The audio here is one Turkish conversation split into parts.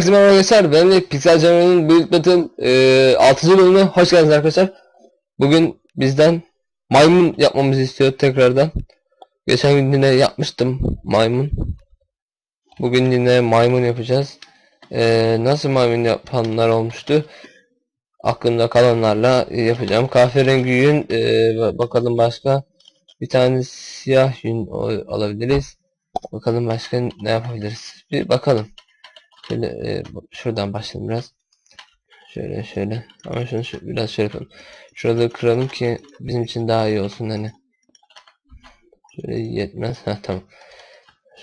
Herkese merhaba arkadaşlar. Ben de Pixel Canavarı'nın Build Battle e, 6. bölümüne hoş geldiniz arkadaşlar. Bugün bizden maymun yapmamızı istiyor tekrardan. Geçen gün yine yapmıştım maymun. Bugün yine maymun yapacağız. E, nasıl maymun yapanlar olmuştu? Aklımda kalanlarla yapacağım. Kahverengi yün e, bakalım başka. Bir tane siyah yün alabiliriz. Bakalım başka ne yapabiliriz. Bir bakalım. Şöyle e, şuradan başlayalım biraz. Şöyle şöyle. Ama şunu şu- biraz şöyle yapalım. Şuraları kıralım ki bizim için daha iyi olsun hani. Şöyle yetmez. Heh tamam.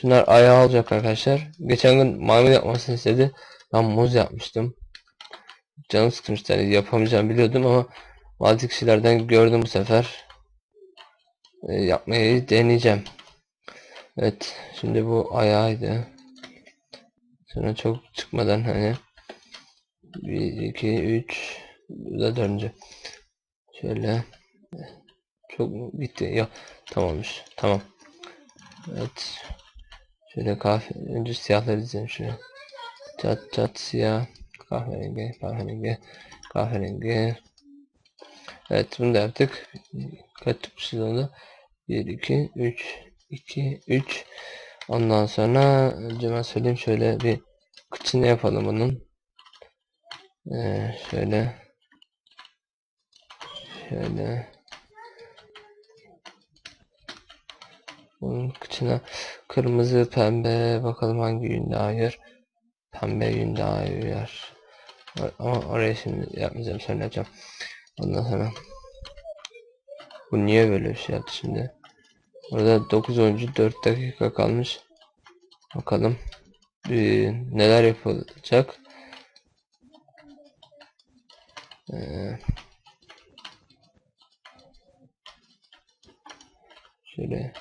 Şunlar ayağı olacak arkadaşlar. Geçen gün maymun yapmasını istedi. Ben muz yapmıştım. Canım sıkmıştı. Yani yapamayacağımı biliyordum ama bazı kişilerden gördüm bu sefer. E, yapmayı deneyeceğim. Evet. Şimdi bu ayağıydı. Sonra çok çıkmadan hani 1, 2, 3 Bu da dördüncü. Şöyle çok mu gitti? Ya tamammış. Tamam. Evet. Şöyle kahve önce siyahları dizelim şuraya. Çat çat siyah kahverengi kahverengi kahverengi. Evet bunu da yaptık. Kaç tutmuşuz onu? 1 2 3 2 3 Ondan sonra önce ben söyleyeyim şöyle bir kıçını yapalım bunun. Ee, şöyle şöyle bunun kıçına kırmızı pembe bakalım hangi yün daha uyar. Pembe yün daha uyar. Ama oraya şimdi yapmayacağım sonra yapacağım. Ondan sonra bu niye böyle bir şey yaptı şimdi? Orada 9 oyuncu 4 dakika kalmış. Bakalım ee, neler yapılacak. Ee, şöyle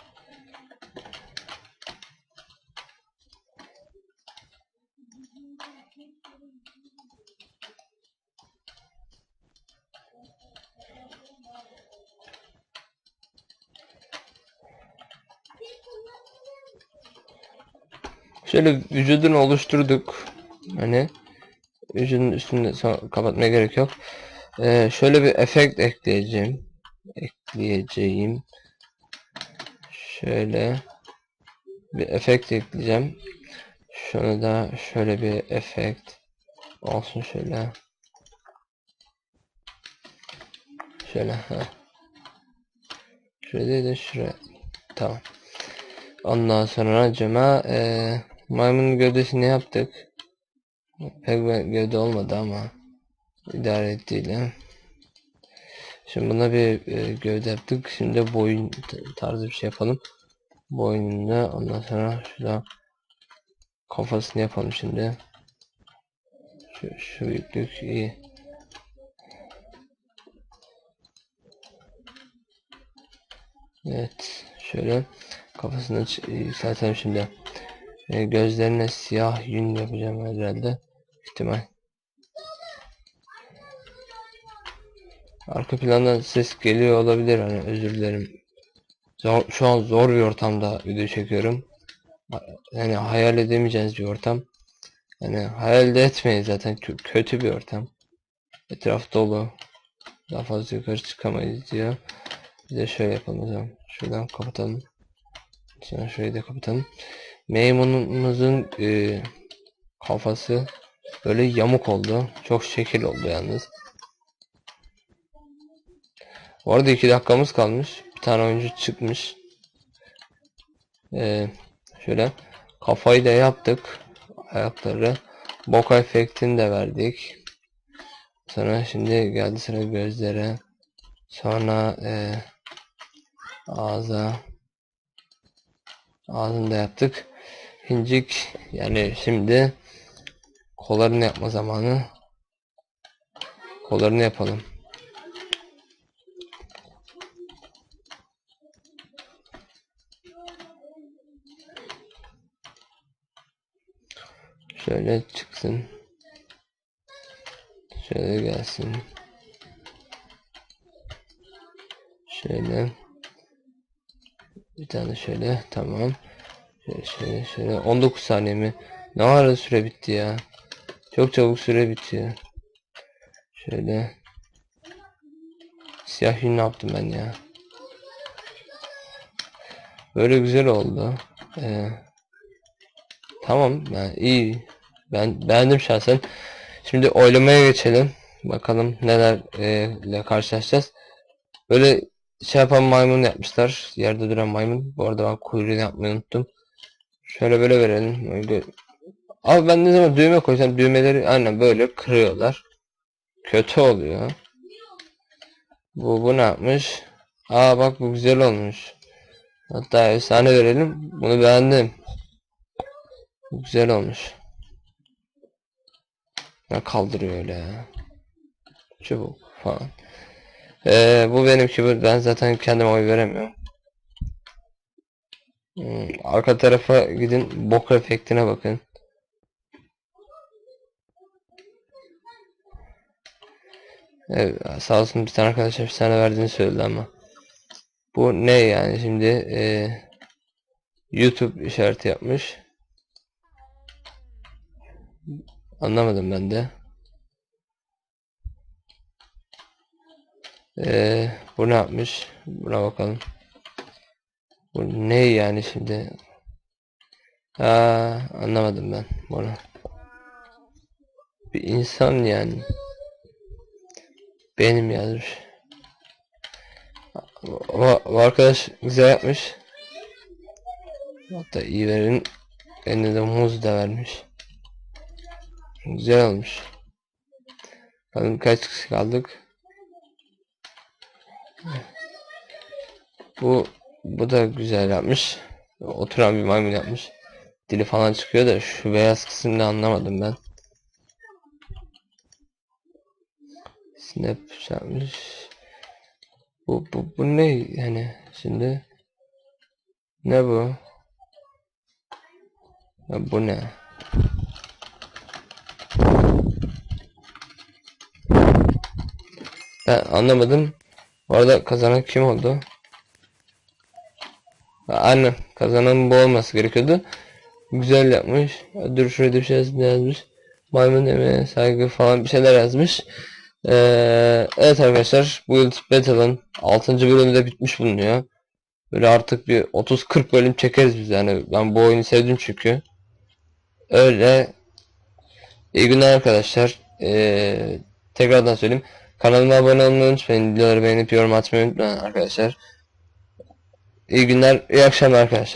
Şöyle vücudunu oluşturduk. Hani vücudun üstünde kapatmaya gerek yok. Ee, şöyle bir efekt ekleyeceğim. Ekleyeceğim. Şöyle bir efekt ekleyeceğim. Şunu da şöyle bir efekt olsun şöyle. Şöyle. Şöyle de şuraya. Tamam. Ondan sonra cema eee maymunun gövdesini yaptık. Pek gövde olmadı ama idare ettiğiyle. Şimdi buna bir e, gövde yaptık. Şimdi boyun tarzı bir şey yapalım. Boynunda ondan sonra şurada kafasını yapalım şimdi. Şu, şu büyüklük iyi. Evet. Şöyle kafasını yükseltelim şimdi. E, gözlerine siyah yün yapacağım herhalde. İhtimal. Arka plandan ses geliyor olabilir hani özür dilerim. Zor, şu an zor bir ortamda video çekiyorum. Yani hayal edemeyeceğiniz bir ortam. Yani hayal de etmeyin zaten Kö- kötü bir ortam. Etraf dolu. Daha fazla yukarı çıkamayız diyor. Bir de şöyle yapalım o zaman. Şuradan kapatalım. Sonra şurayı da kapatalım. Maymunumuzun e, kafası böyle yamuk oldu. Çok şekil oldu yalnız. Bu arada 2 dakikamız kalmış. Bir tane oyuncu çıkmış. Ee, şöyle kafayı da yaptık. Ayakları. Boka efektini de verdik. Sonra şimdi geldi sıra gözlere. Sonra e, ağza. Ağzını da yaptık. Hincik yani şimdi kollarını yapma zamanı. Kollarını yapalım. Şöyle çıksın. Şöyle gelsin. Şöyle. Bir tane şöyle. Tamam. Şöyle şöyle şöyle. 19 saniye mi? Ne ara süre bitti ya? Çok çabuk süre bitiyor. Şöyle. Siyah yün ne yaptım ben ya? Böyle güzel oldu. Ee, tamam ben iyi. Ben beğendim şahsen. Şimdi oylamaya geçelim. Bakalım neler e, karşılaşacağız. Böyle şey yapan maymun yapmışlar. Yerde duran maymun. Bu arada ben kuyruğunu yapmayı unuttum. Şöyle böyle verelim. Öyle. Abi ben ne zaman düğme koysam düğmeleri aynen böyle kırıyorlar. Kötü oluyor. Bu bu ne yapmış? Aa bak bu güzel olmuş. Hatta efsane verelim. Bunu beğendim. Bu güzel olmuş. Ne kaldırıyor öyle ya. Çubuk falan. Ee, bu benimki. Ben zaten kendime oy veremiyorum. Hmm, arka tarafa gidin. Bok efektine bakın. Evet, sağ olsun bir tane arkadaş efsane verdiğini söyledi ama. Bu ne yani şimdi ee, YouTube işareti yapmış. Anlamadım ben de. Ee, bu ne yapmış? Buna bakalım. Bu ne yani şimdi? Aa, anlamadım ben bunu. Bir insan yani. Benim yazmış. Bu, bu arkadaş güzel yapmış. Hatta iyi verin. Eline de muz da vermiş. Güzel olmuş. Bakalım kaç kişi kaldık. Bu bu da güzel yapmış. Oturan bir maymun yapmış. Dili falan çıkıyor da şu beyaz kısmını anlamadım ben. Snap yapmış. Bu, bu, bu ne yani şimdi? Ne bu? Ya bu ne? Ben anlamadım. Bu arada kazanan kim oldu? Anne kazanan bu olması gerekiyordu. Güzel yapmış. Dur şuraya düşeceğiz ne yazmış. Maymun emeğe saygı falan bir şeyler yazmış. Ee, evet arkadaşlar bu Build Battle'ın 6. bölümü de bitmiş bulunuyor. Böyle artık bir 30-40 bölüm çekeriz biz yani. Ben bu oyunu sevdim çünkü. Öyle. İyi günler arkadaşlar. Ee, tekrardan söyleyeyim. Kanalıma abone olmayı unutmayın. Videoları beğenip yorum atmayı unutmayın arkadaşlar. İyi günler, iyi akşamlar arkadaşlar.